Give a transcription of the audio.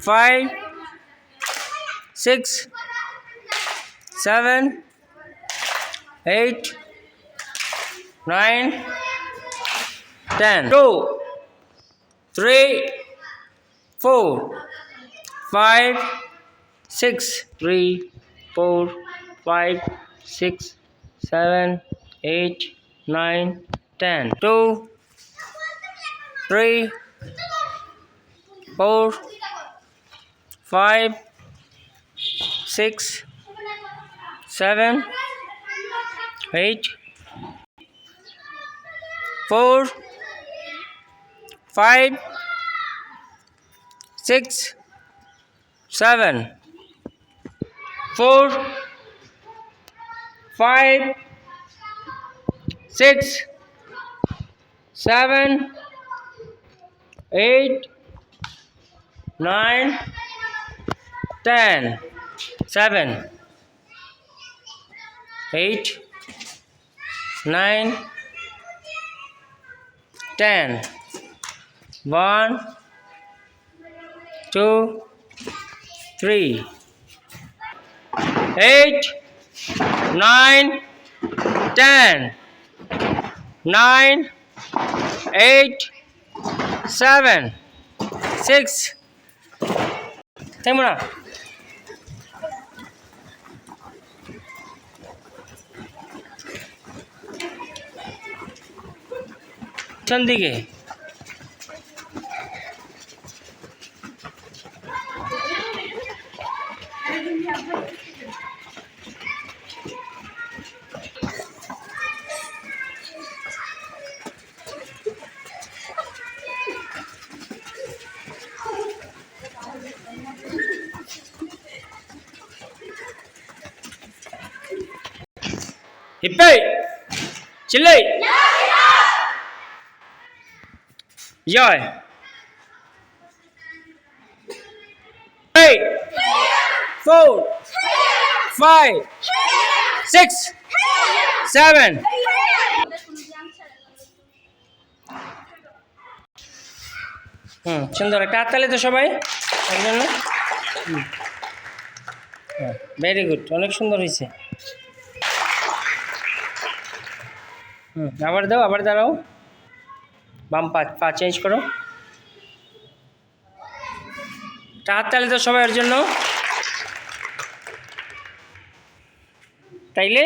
five, six, seven, eight, nine, ten. Two, three, four, five, six, three, four, five, six, seven, eight, nine, ten. Two, three, four five, six, seven, eight, four, five, six, seven, four, five, six, seven, eight, nine, 10 7 8 9 10 1 2 3 8 9 10 9 8 7 6 Tengok mana? পিছন দিকে হিপ্পে চিল্লাই জয় eight, four, five, six, seven. হুম সুন্দর। একটা হাততালি তো সবাই জন্য। Very good অনেক সুন্দর হয়েছে। হুম আবার দাও আবার দাঁড়াও। বাম পা পা চেঞ্জ করো। হাততালি তো সবাইয়ের জন্য। তাইলে?